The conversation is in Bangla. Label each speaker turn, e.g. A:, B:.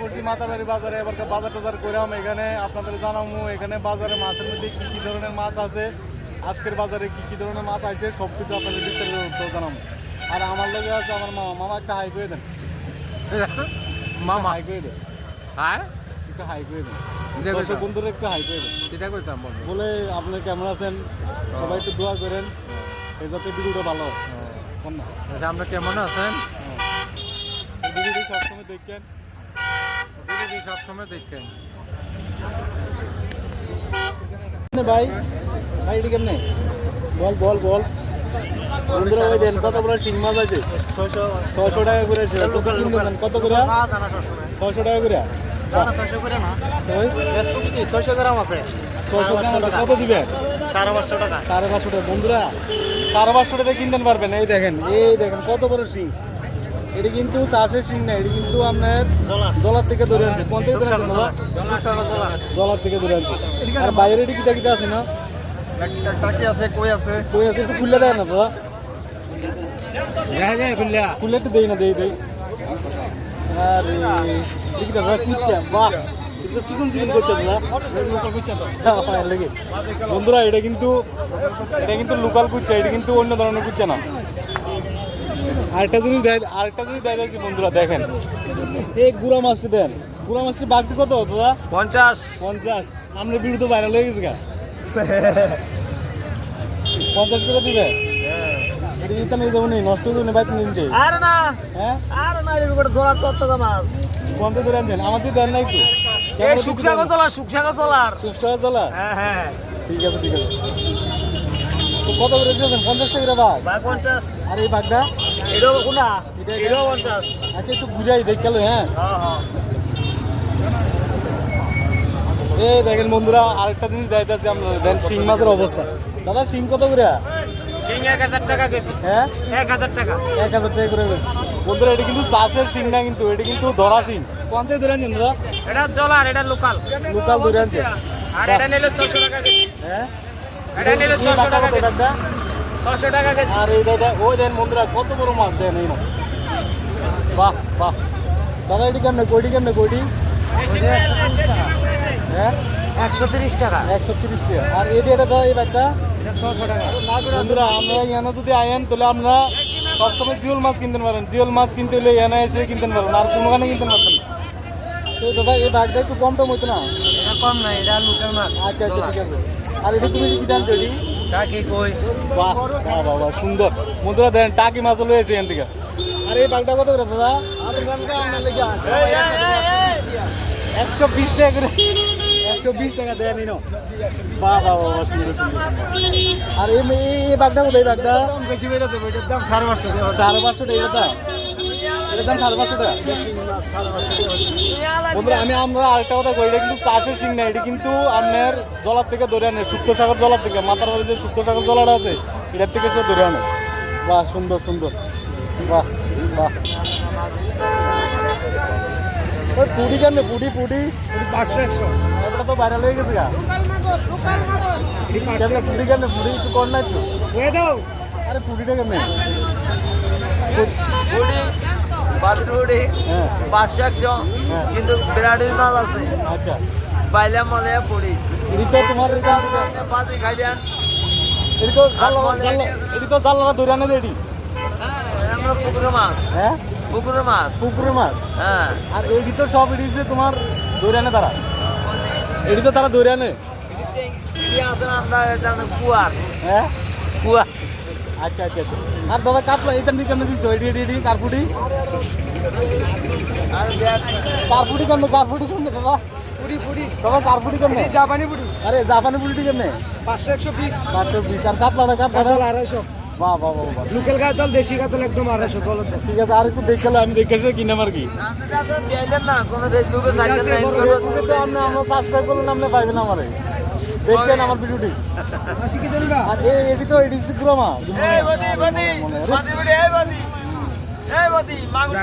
A: মাতাবাড়ি বাজারে এবার বাজার টাজার কইরাম এখানে আপনাদের জানামু এখানে বাজারে মাছের মধ্যে কি কি ধরনের মাছ আছে আজকের বাজারে কি কি ধরনের মাছ আছে সব কিছু আপনাদের বিস্তারিত জানাব আর আমার লগে আছে আমার মামা মামা একটা হাই করে দেন।
B: মামা?
A: হাই করে দেন।
B: হ্যাঁ
A: একটু হাই করে দেন। দর্শক। বন্ধুরা একটু হাই করে দেন।
B: এটা কইতাম বল
A: আপনি কেমন আছেন? সবাই একটু দোয়া করেন। এই যাতে ভিডিওটা ভালো হয়।
B: আচ্ছা আমরা কেমন আছেন?
A: ভিডিওটি সবসময় দেখেন।
B: দিদি সবসময় দেখেন
A: ভাই ভাই এটি কেমনে বল বল বল বন্ধুরা ওই দেন কত বড় শিং মাছ আছে
C: ছয়শো
A: ছশো টাকা করে কত টাকা।
C: ছয়শো করে? না। গ্রাম আছে। সাড়ে পাঁচশো
A: টাকা
C: টাকা।
A: কত দিবেন?
C: সাড়ে পাঁচশো টাকা।
A: সাড়ে পাঁচশো টাকা। বন্ধুরা সাড়ে পাঁচশো টাকা কিনতে পারবেন। এই দেখেন এই দেখেন কত বড় শিং এটি কিন্তু চাষের শিং না এটি কিন্তু আপনার
C: জলার
A: থেকে ধরে আনছে। আনছে
C: জলার
A: থেকে ধরে আনছে। আর বাইরে এটি কিটা কিটা আছে না?
C: টাকি আছে কই আছে?
A: কই আছে একটু খুললে দেয় না দাদা
B: দেখা
A: খুলে একটু দেই না দেই দেই। আরে দেখি দাদা কুচ্চা? বাহ! এটা চিকন চিকন করছে দাদা। হ্যাঁ। বন্ধুরা এটা কিন্তু এটা কিন্তু লোকাল কুচ্চা এটা কিন্তু অন্য ধরনের কুচ্চা না। আরেকটা জিনিস দেয় আরেকটা জিনিস দেয় দেখছি বন্ধুরা দেখেন। এই গুড়া মাছটি দেন। গুড়া মাছটি বাগটি কত দাদা?
B: পঞ্চাশ।
A: পঞ্চাশ। আমরা তো ভাইরাল হয়ে গেছে গা। পঞ্চাশ করে দিবে? এটা দিতে নিয়ে যাব নি নষ্ট হয়ে যাবে বাইতে নিতে।
B: আর না।
A: হ্যাঁ?
B: আর না এরকম করে জোড়া তত্ত্ব মাছ
A: পঞ্চাশ আনছেন দেন। না একটু।
B: এই সুকসাগর চলার সুকসাগর চলার
A: সুস্থ চলা
B: হ্যাঁ হ্যাঁ।
A: ঠিক আছে ঠিক আছে। কত করে দিয়েছেন? পঞ্চাশ টাকা
B: ভাই পঞ্চাশ।
A: আর এই বাঘটা
B: এটাও কোনা এটাও পঞ্চাশ।
A: আচ্ছা একটু ঘুরাই দেখে গেল হ্যাঁ?
B: হ্যাঁ হ্যাঁ।
A: এই দেখেন বন্ধুরা আরেকটা জিনিস দেখাইতেছি আমরা। দেন শিং মাছের অবস্থা। দাদা শিং কত করে?
B: সিং এক হাজার টাকা
A: হ্যাঁ?
B: এক হাজার টাকা।
A: এক হাজার টাকা করে বন্ধুরা এটা কিন্তু চাষের শিং না কিন্তু এটা কিন্তু ধরা শিং। কোন থেকে ধরে আনছেন দাদা?
B: এটা জলার এটা লোকাল।
A: লোকাল ধরে আনছে
B: আর এটা নিলে ছশো টাকা
A: হ্যাঁ?
B: এটা নিলে
A: এই
B: ছশো
A: বাঘটা
B: টাকা
A: কত
B: কেজি।
A: বাঘটা?
B: ছশো টাকা কেজি।
A: আর এইটা এটা- ওই দেন বন্ধুরা কত বড় মাছ দেন এই না বাহ বাহ। দাদা এটি কেমনে? কইটি কেমনে কইটি? হ্যাঁ
B: একশো তিরিশ টাকা।
A: একশো তিরিশ টাকা। আর এটি এটা দাদা এই ব্যাগটা?
B: এটা ছশো টাকা।
A: বন্ধুরা আমরা এখানে যদি আয়েন তাহলে আমরা সবসময় জিওল মাছ কিনতে পারেন। জিওল মাছ কিনতে হলে এখানে এসে কিনতে পারেন আর কোনোখানে কিনতে পারবেন না। তো দাদা এই ব্যাগটা একটু কম টম হতো না?
B: কম না এটা লোকাল মাছ।
A: আচ্ছা আচ্ছা ঠিক আছে। আর এটা তুমি কি
B: টাকি কই?
A: বাহ বাহ, সুন্দর। বন্ধুরা দেন টাকি মাছ লয়েছে এখান থেকে। আর এই ব্যাগটা কত করে দাদা? একশো বিশ টাকা করে। একশো বিশ টাকা দেয় নিন। বাহ বাহ বাহ সুন্দর আর এই এই কোথায়
C: দাম সাড়ে পাঁচশো
A: সাড়ে পাঁচশো টাকা এটার দাম সাড়ে পাঁচশো টাকা। বন্ধুরা আমি আমরা আরেকটা কথা কই এটা কিন্তু চাষের সিং না এটা কিন্তু আপনার জলার থেকে ধরে আনে সুপ্ত সাগর জলার থেকে মাথার বাড়ি যে সুপ্ত সাগর জলাটা আছে এটার থেকে সে ধরে আনে। বাহ সুন্দর সুন্দর। বাহ বাহ। পুডি কেন পুডি পুডি
B: পাঁচশো একশো।
A: এটা তো ভাইরাল হয়ে গেছে গা। পুডি কেন পুডি একটু কর না একটু। আরে পুডিটা কেমনে?
D: পুরি
A: হ্যাঁ।
D: পাঁচশো একশো
A: হ্যাঁ।
D: কিন্তু বিরাটির মাছ আছে।
A: আচ্ছা।
D: মনে পুরি
A: তোমার
D: পাতি খাইলেন।
A: এটি তো এটি তো জালরা ধরে আনে এটি
D: আমরা পুকুরে মাছ।
A: হ্যাঁ?
D: পুকুরে মাছ।
A: পুকুরের মাছ?
D: হ্যাঁ।
A: আর এটি তো সব এটি যে তোমার ধরে আনে তারা? এটি তো তারা ধরে আনে।
D: কুয়ার।
A: হ্যাঁ?
D: কুয়া
A: আচ্ছা আচ্ছা আচ্ছা। আর দাদা কাতলা এটা নিয়ে কেমন দিচ্ছ কারপুটি
D: আর ব্যাগ
A: কারপুটি কেমনে কারপুটি কেমনে দাদা?
B: পুরি পুরি।
A: দাদা কারপুটি কেমনে?
B: জাপানি পুরি।
A: আরে জাপানি পুরিটি কেমনে?
B: পাঁচশো একশো বিশ।
A: পাঁচশো বিশ। আর কাতলাটা কাতলাটা
B: আড়াইশো।
A: বাহ বাহ বাহ বাহ
B: লোকাল কাতল দেশি কাতল একদম আড়াইশো চলো
A: ঠিক আছে আর একটু দেখে আমি দেখে এসে কিনে আর কি।
D: না কোনো ফেসবুকে
A: আমরা সাবস্ক্রাইব করলেন আপনি পাইবেন আমারে। দেখবেন আমার ভিডিওটি। আর এই এটি তো এটি গুরো মা
D: এই বদি বদি বদি বদি এই বদি। এই বদি মাগুর